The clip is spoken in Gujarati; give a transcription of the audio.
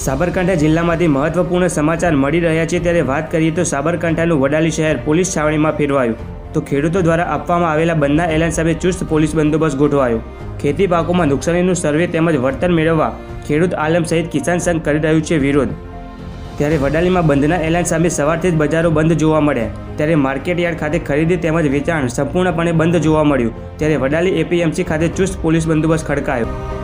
સાબરકાંઠા જિલ્લામાંથી મહત્વપૂર્ણ સમાચાર મળી રહ્યા છે ત્યારે વાત કરીએ તો સાબરકાંઠાનું વડાલી શહેર પોલીસ છાવણીમાં ફેરવાયું. તો ખેડૂતો દ્વારા આપવામાં આવેલા બંધના એલાન સામે ચુસ્ત પોલીસ બંદોબસ્ત ગોઠવાયો. ખેતી પાકોમાં નુકસાનીનું સર્વે તેમજ વળતર મેળવવા ખેડૂત આલમ સહિત કિસાન સંઘ કરી રહ્યું છે વિરોધ. ત્યારે વડાલીમાં બંધના એલાન સામે સવારથી જ બજારો બંધ જોવા મળ્યા. ત્યારે માર્કેટયાર્ડ ખાતે ખરીદી તેમજ વેચાણ સંપૂર્ણપણે બંધ જોવા મળ્યું. ત્યારે વડાલી એપીએમસી ખાતે ચુસ્ત પોલીસ બંદોબસ્ત ખડકાયો.